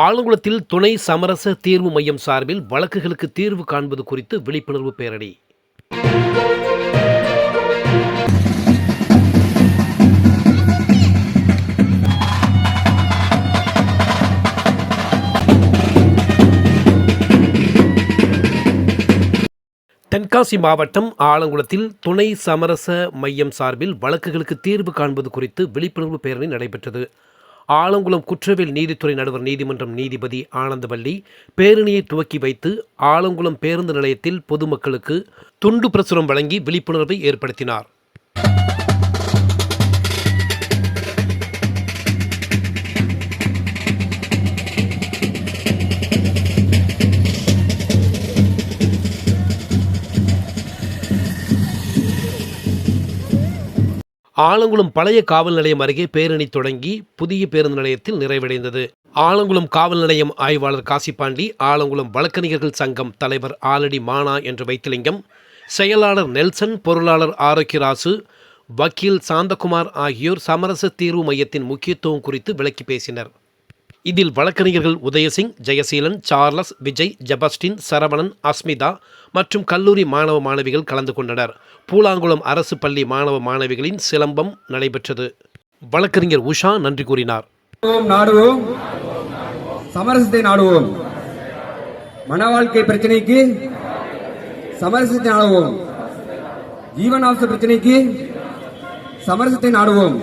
ஆலங்குளத்தில் துணை சமரச தீர்வு மையம் சார்பில் வழக்குகளுக்கு தீர்வு காண்பது குறித்து விழிப்புணர்வு பேரணி. தென்காசி மாவட்டம் ஆலங்குளத்தில் துணை சமரச மையம் சார்பில் வழக்குகளுக்கு தீர்வு காண்பது குறித்து விழிப்புணர்வு பேரணி நடைபெற்றது. ஆலங்குளம் குற்றவியல் நீதித்துறை நடுவர் நீதிமன்றம் நீதிபதி ஆனந்தவல்லி பேரணியை துவக்கி வைத்து ஆலங்குளம் பேருந்து நிலையத்தில் பொதுமக்களுக்கு துண்டு பிரசுரம் வழங்கி விழிப்புணர்வை ஏற்படுத்தினார். ஆலங்குளம் பழைய காவல் நிலையம் அருகே பேரணி தொடங்கி புதிய பேருந்து நிலையத்தில் நிறைவடைந்தது. ஆலங்குளம் காவல் நிலையம் ஆய்வாளர் காசிப்பாண்டி ஆலங்குளம் வழக்கறிஞர்கள் சங்கம் தலைவர் ஆலடி மானா என்ற வைத்திலிங்கம் செயலாளர் நெல்சன் பொருளாளர் ஆரோக்கியராசு வக்கீல் சாந்தகுமார் ஆகியோர் சமரச தீர்வு மையத்தின் முக்கியத்துவம் குறித்து விளக்கி பேசினர். இதில் வழக்கறிஞர்கள் உதயசிங் ஜெயசீலன் சார்லஸ் விஜய் ஜெபஸ்டின் சரவணன் அஸ்மிதா மற்றும் கல்லூரி மாணவ மாணவிகள் கலந்து கொண்டனர். பூலாங்குளம் அரசு பள்ளி மாணவ மாணவிகளின் சிலம்பம் நடைபெற்றது. வழக்கறிஞர் உஷா நன்றி கூறினார். நாடுவோம், நாடுவோம். சமரசத்தை நாடுவோம். மன வாழ்க்கை பிரச்சனைக்கு சமரசத்தை நாடுவோம். ஜீவனாம்ச பிரச்சனைக்கு சமரசத்தை நாடுவோம்.